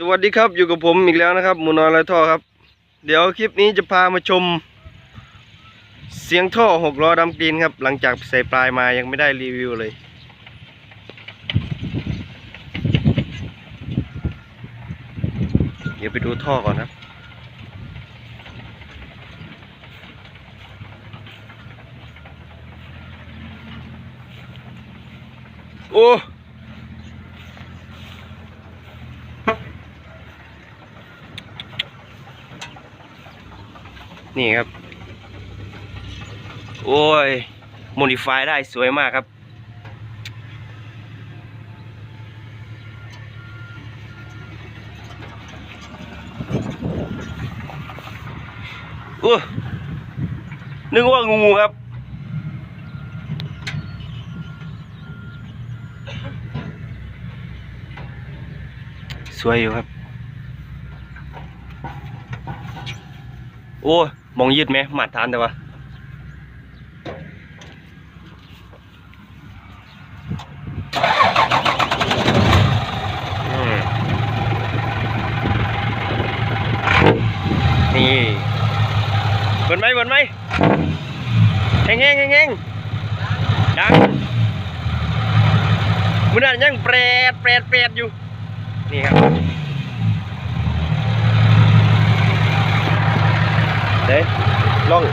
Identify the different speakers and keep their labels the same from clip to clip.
Speaker 1: สวัสดีครับอยู่กับผมอีกแล้วนะครับหมูน้อยไรท่อครับ เดี๋ยวคลิปนี้จะพามาชม เสียงท่อหกล้อดำกรีนครับ หลังจากใส่ปลายมายังไม่ได้รีวิวเลย เดี๋ยวไปดูท่อก่อนครับโอ้ นี่ครับ โอ้ยโมดิฟายได้สวยมากครับโอ้นึกว่างูครับสวยอยู่ครับ โอ้ มองยืดไหมหมัดทานแต่ว่านี่เบินไหมเบินไหมแห้งแห้งแห้งแห้งดังมันนั่นยังแปรดแปรดแปรดอยู่ นี่ครับ เด้ล่อง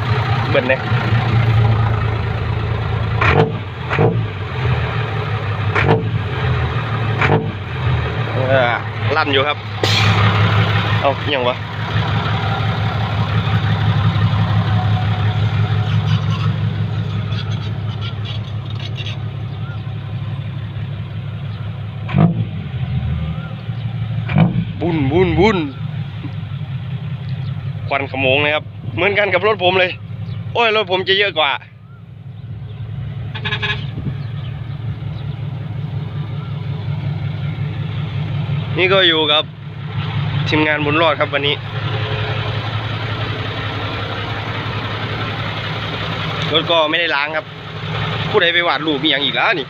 Speaker 1: เบิ่นเลยลั่นอยู่ครับ เอาอยังวะบุญบุญบุญควันขโมงเลยครับ เหมือนกันกับรถผมเลย โอ้ยรถผมจะเยอะกว่า นี่ก็อยู่กับทีมงานบุญรอดครับวันนี้ รถก็ไม่ได้ล้างครับ ผู้ใดไปวาดรูปมีอย่างอีกแล้วนี่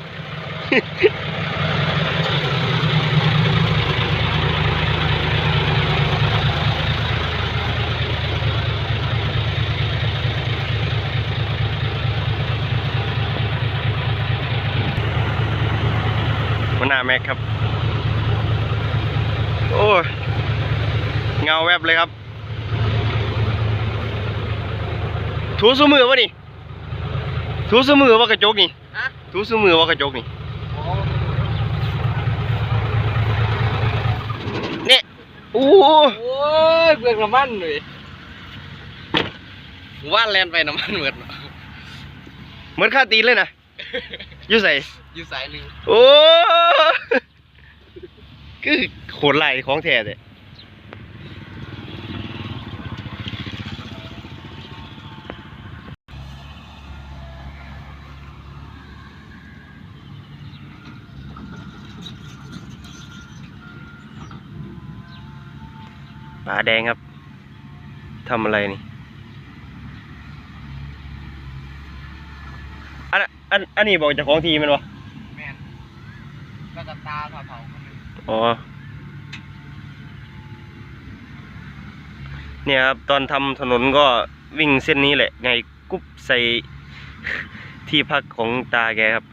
Speaker 1: หัวหน้าแม็กครับ โอ้ยเงาแวบเลยครับ ถูสมือวะนี่ ถูสมือว่ากระจกนี่
Speaker 2: ฮะ
Speaker 1: ถูสมือว่ากระจกนี่เนี่ยโอ้โห
Speaker 2: โอ้ยเปลืองน้ำมันเลยว่านแลนไปน้ำมันเหมือน
Speaker 1: เหมือนค่าตีนเลยนะอยุ่ใส่
Speaker 2: อยู่สายหนึ่ง
Speaker 1: โอ้คือโขนไหลของแท้เลยปลาแดงครับทำอะไรนี่อันอันอันนี้บอกจากของทีมันวะ
Speaker 2: ก็จะตาเผาๆคนหนึง
Speaker 1: อ๋อ เนี่ยครับ ตอนทำถนนก็วิ่งเส้นนี้แหละ ไงกุ๊บใส่ ที่พักของตาแกครับ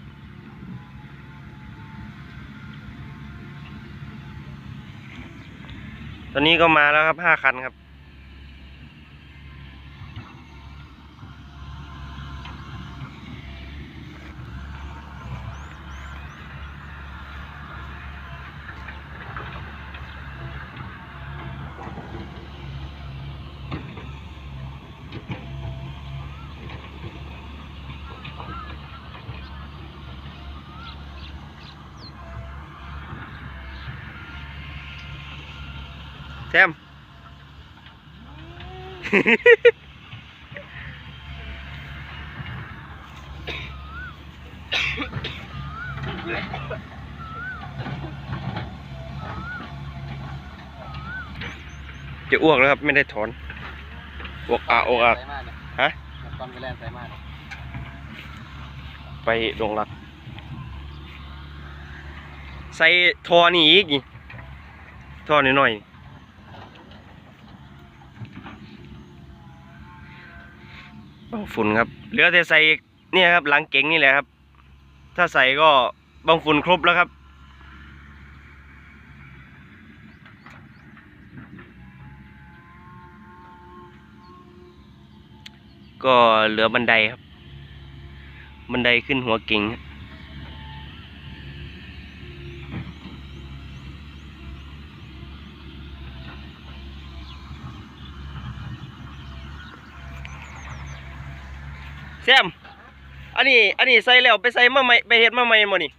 Speaker 1: ตอนนี้ก็มาแล้วครับห้าคันครับ แซม จะอ้วกแล้วครับ ไม่ได้ถอนอ้วกอาอ้วกอา
Speaker 2: ใส่มากเนี่ย
Speaker 1: ฮะ
Speaker 2: ตอนไปแลนใส่มาก
Speaker 1: ไปดงรัก ใส่ทอนี่อีกนี่ท่อน้อย บังฝุ่นครับ เหลือแต่ใส่เนี่ยครับ หลังเก๋งนี่แหละครับ ถ้าใส่ก็บังฝุ่นครบแล้วครับ ก็เหลือบันไดครับ บันไดขึ้นหัวเก่งครับ แซม อันนี้ อันนี้ใส่แล้วไปใส่มาใหม่ไปเฮ็ดมาใหม่หมดนี่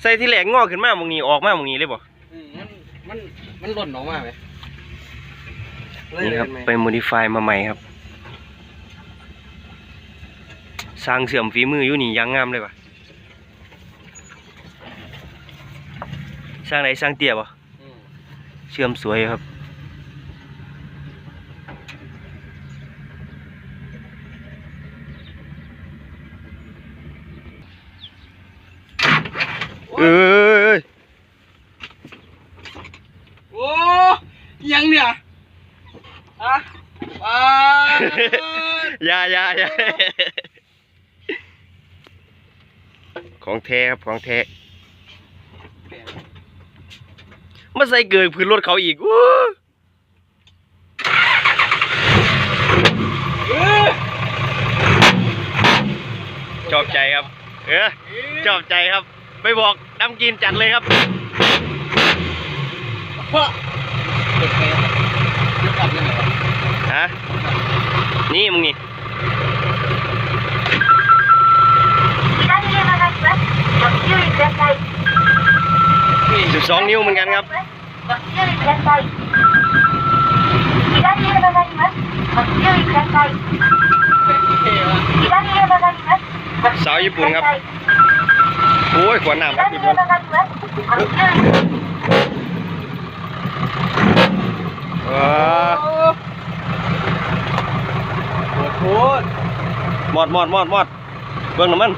Speaker 1: ใส่ที่แหลกงอกขึ้นมาหมองนี้ออกมาหมองนี้เลยบ่
Speaker 2: อืมมันมันมันหล่นออกมาไหม
Speaker 1: นี่ครับไปโมดิฟายมาใหม่ครับ สร้างเสื่อมฝีมืออยู่นี่ยังงามเลยว่ะสร้างไหนสร้างเตี้ยบ่
Speaker 2: อืม
Speaker 1: เชื่อมสวยครับ เอ้ย
Speaker 2: โอ้ยังเนี่ยอะปา
Speaker 1: อย่าอย่าอย่าของแท้ครับของแท้มาใส่เกิดพื้นรถเขาอีกอู้ชอบใจครับ เออชอบใจครับ ไปบอกดำกินจัดเลยครับฮะนี่มึงนี่สิบสองนิ้วเหมือนกันครับสาวญี่ปุ่นครับ โอ้ยขวานหนาม
Speaker 3: มาติดมัน
Speaker 1: ว้า
Speaker 2: ปวดพูดห
Speaker 1: มดหมดหมดหมดเบื้องน้ำมัน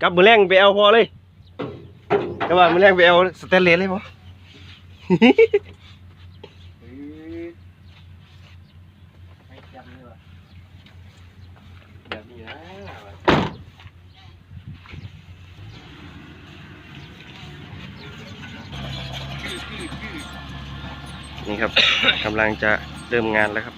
Speaker 1: กับมือแรงไปเอาพอเลยกระบะมือแรงไปเอาสเตนเลสเลย
Speaker 2: บ่
Speaker 1: นี่ครับกำลังจะเริ่มงานแล้วครับ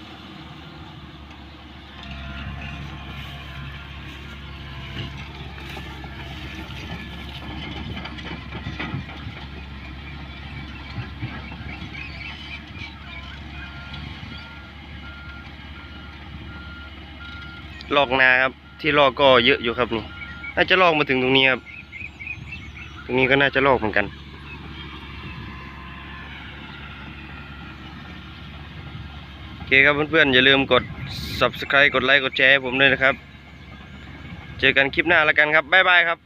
Speaker 1: ลอกนาครับ ที่ลอกก็เยอะอยู่ครับนี่ น่าจะลอกมาถึงตรงนี้ครับ ตรงนี้ก็น่าจะลอกเหมือนกัน โอเคครับเพื่อนๆ อย่าลืมกด subscribe กดไลค์ กดแชร์ให้ผมด้วยนะครับ เจอกันคลิปหน้าแล้วกันครับ บ๊ายบายครับ